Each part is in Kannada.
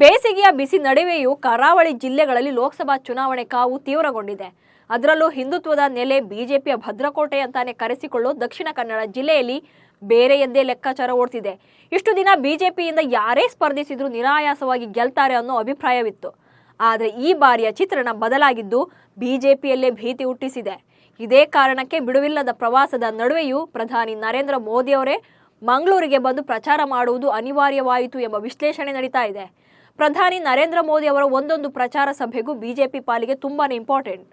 ಬೇಸಿಗೆಯ ಬಿಸಿ ನಡುವೆಯೂ ಕರಾವಳಿ ಜಿಲ್ಲೆಗಳಲ್ಲಿ ಲೋಕಸಭಾ ಚುನಾವಣೆ ಕಾವು ತೀವ್ರಗೊಂಡಿದೆ. ಅದರಲ್ಲೂ ಹಿಂದುತ್ವದ ನೆಲೆ ಬಿಜೆಪಿಯ ಭದ್ರಕೋಟೆ ಅಂತಾನೆ ಕರೆಸಿಕೊಳ್ಳೋ ದಕ್ಷಿಣ ಕನ್ನಡ ಜಿಲ್ಲೆಯಲ್ಲಿ ಬೇರೆ ಎಂದೇ ಲೆಕ್ಕಾಚಾರ ಓಡ್ತಿದೆ. ಇಷ್ಟು ದಿನ ಬಿಜೆಪಿಯಿಂದ ಯಾರೇ ಸ್ಪರ್ಧಿಸಿದ್ರು ನಿರಾಯಾಸವಾಗಿ ಗೆಲ್ತಾರೆ ಅನ್ನೋ ಅಭಿಪ್ರಾಯವಿತ್ತು. ಆದರೆ ಈ ಬಾರಿಯ ಚಿತ್ರಣ ಬದಲಾಗಿದ್ದು ಬಿಜೆಪಿಯಲ್ಲೇ ಭೀತಿ ಹುಟ್ಟಿಸಿದೆ. ಇದೇ ಕಾರಣಕ್ಕೆ ಬಿಡುವಿಲ್ಲದ ಪ್ರವಾಸದ ನಡುವೆಯೂ ಪ್ರಧಾನಿ ನರೇಂದ್ರ ಮೋದಿಯವರೇ ಮಂಗಳೂರಿಗೆ ಬಂದು ಪ್ರಚಾರ ಮಾಡುವುದು ಅನಿವಾರ್ಯವಾಯಿತು ಎಂಬ ವಿಶ್ಲೇಷಣೆ ನಡೀತಾ ಇದೆ. ಪ್ರಧಾನಿ ನರೇಂದ್ರ ಮೋದಿ ಅವರ ಒಂದೊಂದು ಪ್ರಚಾರ ಸಭೆಗೂ ಬಿಜೆಪಿ ಪಾಲಿಗೆ ತುಂಬಾನೇ ಇಂಪಾರ್ಟೆಂಟ್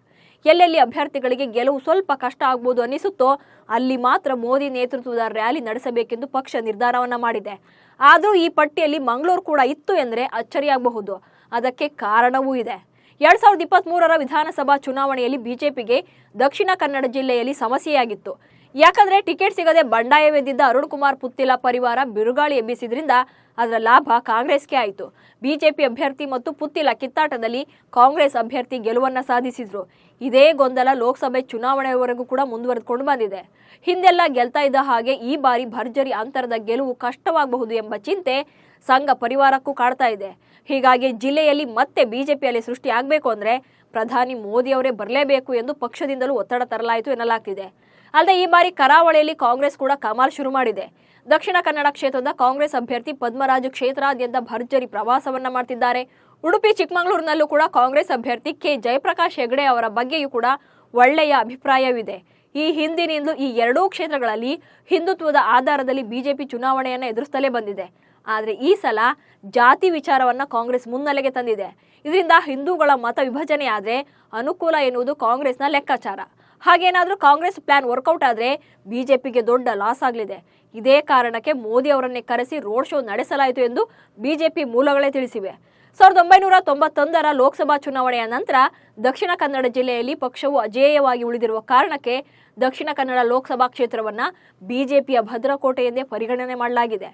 ಎಲ್ಲೆಲ್ಲಿ ಅಭ್ಯರ್ಥಿಗಳಿಗೆ ಗೆಲುವು ಸ್ವಲ್ಪ ಕಷ್ಟ ಆಗ್ಬೋದು ಅನಿಸುತ್ತೋ ಅಲ್ಲಿ ಮಾತ್ರ ಮೋದಿ ನೇತೃತ್ವದ ರ್ಯಾಲಿ ನಡೆಸಬೇಕೆಂದು ಪಕ್ಷ ನಿರ್ಧಾರವನ್ನ ಮಾಡಿದೆ. ಆದರೂ ಈ ಪಟ್ಟಿಯಲ್ಲಿ ಮಂಗಳೂರು ಕೂಡ ಇತ್ತು ಎಂದರೆ ಅಚ್ಚರಿಯಾಗಬಹುದು. ಅದಕ್ಕೆ ಕಾರಣವೂ ಇದೆ. ಎರಡ್ ಸಾವಿರದ ಇಪ್ಪತ್ತ್ ವಿಧಾನಸಭಾ ಚುನಾವಣೆಯಲ್ಲಿ ಬಿಜೆಪಿಗೆ ದಕ್ಷಿಣ ಕನ್ನಡ ಜಿಲ್ಲೆಯಲ್ಲಿ ಸಮಸ್ಯೆಯಾಗಿತ್ತು. ಯಾಕಂದ್ರೆ ಟಿಕೆಟ್ ಸಿಗದೆ ಬಂಡಾಯವೆದ್ದಿದ್ದ ಅರುಣ್ ಕುಮಾರ್ ಪುತ್ತಿಲ ಪರಿವಾರ ಬಿರುಗಾಳಿ ಎಬ್ಬಿಸಿದ್ರಿಂದ ಅದರ ಲಾಭ ಕಾಂಗ್ರೆಸ್ಗೆ ಆಯಿತು. ಬಿಜೆಪಿ ಅಭ್ಯರ್ಥಿ ಮತ್ತು ಪುತ್ತಿಲ ಕಿತ್ತಾಟದಲ್ಲಿ ಕಾಂಗ್ರೆಸ್ ಅಭ್ಯರ್ಥಿ ಗೆಲುವನ್ನ ಸಾಧಿಸಿದ್ರು. ಇದೇ ಗೊಂದಲ ಲೋಕಸಭೆ ಚುನಾವಣೆಯವರೆಗೂ ಕೂಡ ಮುಂದುವರೆದುಕೊಂಡು ಬಂದಿದೆ. ಹಿಂದೆಲ್ಲ ಗೆಲ್ತಾ ಇದ್ದ ಹಾಗೆ ಈ ಬಾರಿ ಭರ್ಜರಿ ಅಂತರದ ಗೆಲುವು ಕಷ್ಟವಾಗಬಹುದು ಎಂಬ ಚಿಂತೆ ಸಂಘ ಪರಿವಾರಕ್ಕೂ ಕಾಡ್ತಾ ಇದೆ. ಹೀಗಾಗಿ ಜಿಲ್ಲೆಯಲ್ಲಿ ಮತ್ತೆ ಬಿಜೆಪಿಯಲ್ಲಿ ಸೃಷ್ಟಿ ಆಗಬೇಕು ಅಂದ್ರೆ ಪ್ರಧಾನಿ ಮೋದಿ ಅವರೇ ಬರಲೇಬೇಕು ಎಂದು ಪಕ್ಷದಿಂದಲೂ ಒತ್ತಡ ತರಲಾಯಿತು ಎನ್ನಲಾಗ್ತಿದೆ. ಅಲ್ಲದೆ ಈ ಬಾರಿ ಕರಾವಳಿಯಲ್ಲಿ ಕಾಂಗ್ರೆಸ್ ಕೂಡ ಕಮಾಲ್ ಶುರು ಮಾಡಿದೆ. ದಕ್ಷಿಣ ಕನ್ನಡ ಕ್ಷೇತ್ರದ ಕಾಂಗ್ರೆಸ್ ಅಭ್ಯರ್ಥಿ ಪದ್ಮರಾಜು ಕ್ಷೇತ್ರಾದ್ಯಂತ ಭರ್ಜರಿ ಪ್ರವಾಸವನ್ನ ಮಾಡ್ತಿದ್ದಾರೆ. ಉಡುಪಿ, ಚಿಕ್ಕಮಗಳೂರಿನಲ್ಲೂ ಕೂಡ ಕಾಂಗ್ರೆಸ್ ಅಭ್ಯರ್ಥಿ ಕೆ. ಜಯಪ್ರಕಾಶ್ ಹೆಗ್ಡೆ ಅವರ ಬಗ್ಗೆಯೂ ಕೂಡ ಒಳ್ಳೆಯ ಅಭಿಪ್ರಾಯವಿದೆ. ಈ ಹಿಂದಿನಿಂದಲೂ ಈ ಎರಡೂ ಕ್ಷೇತ್ರಗಳಲ್ಲಿ ಹಿಂದುತ್ವದ ಆಧಾರದಲ್ಲಿ ಬಿಜೆಪಿ ಚುನಾವಣೆಯನ್ನು ಎದುರಿಸ್ತಲೇ ಬಂದಿದೆ. ಆದರೆ ಈ ಸಲ ಜಾತಿ ವಿಚಾರವನ್ನ ಕಾಂಗ್ರೆಸ್ ಮುನ್ನೆಲೆಗೆ ತಂದಿದೆ. ಇದರಿಂದ ಹಿಂದೂಗಳ ಮತ ವಿಭಜನೆಯಾದರೆ ಅನುಕೂಲ ಎನ್ನುವುದು ಕಾಂಗ್ರೆಸ್ನ ಲೆಕ್ಕಾಚಾರ. ಹಾಗೇನಾದ್ರೂ ಕಾಂಗ್ರೆಸ್ ಪ್ಲಾನ್ ವರ್ಕೌಟ್ ಆದರೆ ಬಿಜೆಪಿಗೆ ದೊಡ್ಡ ಲಾಸ್ ಆಗಲಿದೆ. ಇದೇ ಕಾರಣಕ್ಕೆ ಮೋದಿ ಅವರನ್ನೇ ಕರೆಸಿ ರೋಡ್ ಶೋ ನಡೆಸಲಾಯಿತು ಎಂದು ಬಿಜೆಪಿ ಮೂಲಗಳೇ ತಿಳಿಸಿವೆ. ಸಾವಿರದ ಒಂಬೈನೂರ ತೊಂಬತ್ತೊಂದರ ಲೋಕಸಭಾ ಚುನಾವಣೆಯ ನಂತರ ದಕ್ಷಿಣ ಕನ್ನಡ ಜಿಲ್ಲೆಯಲ್ಲಿ ಪಕ್ಷವು ಅಜೇಯವಾಗಿ ಉಳಿದಿರುವ ಕಾರಣಕ್ಕೆ ದಕ್ಷಿಣ ಕನ್ನಡ ಲೋಕಸಭಾ ಕ್ಷೇತ್ರವನ್ನು ಬಿಜೆಪಿಯ ಭದ್ರಕೋಟೆ ಎಂದೇ ಪರಿಗಣನೆ ಮಾಡಲಾಗಿದೆ.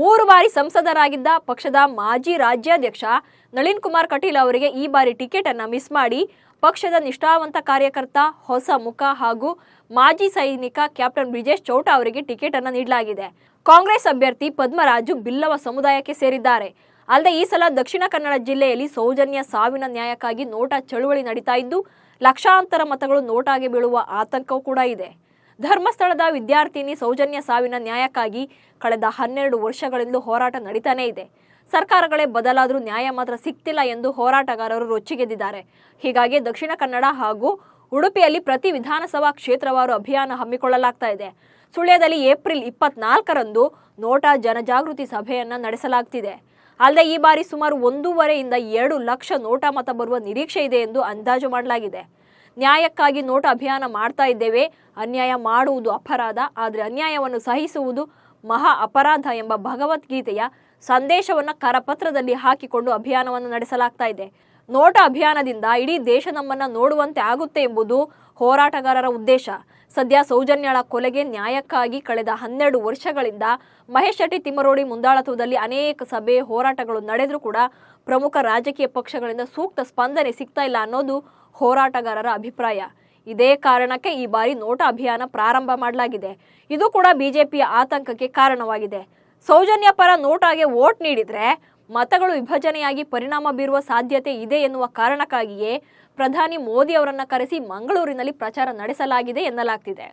ಮೂರು ಬಾರಿ ಸಂಸದರಾಗಿದ್ದ ಪಕ್ಷದ ಮಾಜಿ ರಾಜ್ಯಾಧ್ಯಕ್ಷ ನಳಿನ್ ಕುಮಾರ್ ಕಟೀಲ್ ಅವರಿಗೆ ಈ ಬಾರಿ ಟಿಕೆಟ್ ಅನ್ನ ಮಿಸ್ ಮಾಡಿ ಪಕ್ಷದ ನಿಷ್ಠಾವಂತ ಕಾರ್ಯಕರ್ತ, ಹೊಸ ಮುಖ ಹಾಗೂ ಮಾಜಿ ಸೈನಿಕ ಕ್ಯಾಪ್ಟನ್ ಬ್ರಿಜೇಶ್ ಚೌಟ ಅವರಿಗೆ ಟಿಕೆಟ್ ಅನ್ನ ನೀಡಲಾಗಿದೆ. ಕಾಂಗ್ರೆಸ್ ಅಭ್ಯರ್ಥಿ ಪದ್ಮರಾಜು ಬಿಲ್ಲವ ಸಮುದಾಯಕ್ಕೆ ಸೇರಿದ್ದಾರೆ. ಅಲ್ಲದೆ ಈ ಸಲ ದಕ್ಷಿಣ ಕನ್ನಡ ಜಿಲ್ಲೆಯಲ್ಲಿ ಸೌಜನ್ಯ ಸಾವಿನ ನ್ಯಾಯಕ್ಕಾಗಿ ನೋಟಾ ಚಳುವಳಿ ನಡೀತಾ ಇದ್ದು, ಲಕ್ಷಾಂತರ ಮತಗಳು ನೋಟಾಗೆ ಬೀಳುವ ಆತಂಕವೂ ಕೂಡ ಇದೆ. ಧರ್ಮಸ್ಥಳದ ವಿದ್ಯಾರ್ಥಿನಿ ಸೌಜನ್ಯ ಸಾವಿನ ನ್ಯಾಯಕ್ಕಾಗಿ ಕಳೆದ ಹನ್ನೆರಡು ವರ್ಷಗಳಿಂದಲೂ ಹೋರಾಟ ನಡೀತಾನೇ ಇದೆ. ಸರ್ಕಾರಗಳೇ ಬದಲಾದರೂ ನ್ಯಾಯ ಮಾತ್ರ ಸಿಗ್ತಿಲ್ಲ ಎಂದು ಹೋರಾಟಗಾರರು ರೊಚ್ಚಿಗೆದ್ದಿದ್ದಾರೆ. ಹೀಗಾಗಿ ದಕ್ಷಿಣ ಕನ್ನಡ ಹಾಗೂ ಉಡುಪಿಯಲ್ಲಿ ಪ್ರತಿ ವಿಧಾನಸಭಾ ಕ್ಷೇತ್ರವಾರು ಅಭಿಯಾನ ಹಮ್ಮಿಕೊಳ್ಳಲಾಗ್ತಾ ಇದೆ. ಸುಳ್ಯದಲ್ಲಿ ಏಪ್ರಿಲ್ ಇಪ್ಪತ್ನಾಲ್ಕರಂದು ನೋಟಾ ಜನಜಾಗೃತಿ ಸಭೆಯನ್ನ ನಡೆಸಲಾಗ್ತಿದೆ. ಅಲ್ಲದೆ ಈ ಬಾರಿ ಸುಮಾರು ಒಂದೂವರೆಯಿಂದ ಎರಡು ಲಕ್ಷ ನೋಟಾ ಮತ ಬರುವ ನಿರೀಕ್ಷೆ ಇದೆ ಎಂದು ಅಂದಾಜು ಮಾಡಲಾಗಿದೆ. ನ್ಯಾಯಕ್ಕಾಗಿ ನೋಟ ಅಭಿಯಾನ ಮಾಡ್ತಾ ಇದ್ದೇವೆ. ಅನ್ಯಾಯ ಮಾಡುವುದು ಅಪರಾಧ, ಆದರೆ ಅನ್ಯಾಯವನ್ನು ಸಹಿಸುವುದು ಮಹಾ ಅಪರಾಧ ಎಂಬ ಭಗವದ್ಗೀತೆಯ ಸಂದೇಶವನ್ನ ಕರಪತ್ರದಲ್ಲಿ ಹಾಕಿಕೊಂಡು ಅಭಿಯಾನವನ್ನು ನಡೆಸಲಾಗ್ತಾ ಇದೆ. ನೋಟ ಅಭಿಯಾನದಿಂದ ಇಡೀ ದೇಶ ನಮ್ಮನ್ನ ನೋಡುವಂತೆ ಆಗುತ್ತೆ ಎಂಬುದು ಹೋರಾಟಗಾರರ ಉದ್ದೇಶ. ಸದ್ಯ ಸೌಜನ್ಯಳ ಕೊಲೆಗೆ ನ್ಯಾಯಕ್ಕಾಗಿ ಕಳೆದ ಹನ್ನೆರಡು ವರ್ಷಗಳಿಂದ ಮಹೇಶ್ ಶೆಟ್ಟಿ ತಿಮ್ಮರೋಡಿ ಮುಂದಾಳತ್ವದಲ್ಲಿ ಅನೇಕ ಸಭೆ ಹೋರಾಟಗಳು ನಡೆದರೂ ಕೂಡ ಪ್ರಮುಖ ರಾಜಕೀಯ ಪಕ್ಷಗಳಿಂದ ಸೂಕ್ತ ಸ್ಪಂದನೆ ಸಿಗ್ತಾ ಇಲ್ಲ ಅನ್ನೋದು ಹೋರಾಟಗಾರರ ಅಭಿಪ್ರಾಯ. ಇದೇ ಕಾರಣಕ್ಕೆ ಈ ಬಾರಿ ನೋಟ ಅಭಿಯಾನ ಪ್ರಾರಂಭ ಮಾಡಲಾಗಿದೆ. ಇದು ಕೂಡ ಬಿಜೆಪಿಯ ಆತಂಕಕ್ಕೆ ಕಾರಣವಾಗಿದೆ. ಸೌಜನ್ಯ ಪರ ನೋಟಾಗೆ ವೋಟ್ ನೀಡಿದ್ರೆ ಮತಗಳು ವಿಭಜನೆಯಾಗಿ ಪರಿಣಾಮ ಬೀರುವ ಸಾಧ್ಯತೆ ಇದೆ ಎನ್ನುವ ಕಾರಣಕ್ಕಾಗಿಯೇ ಪ್ರಧಾನಿ ಮೋದಿ ಅವರನ್ನ ಕರೆಸಿ ಮಂಗಳೂರಿನಲ್ಲಿ ಪ್ರಚಾರ ನಡೆಸಲಾಗಿದೆ ಎನ್ನಲಾಗ್ತಿದೆ.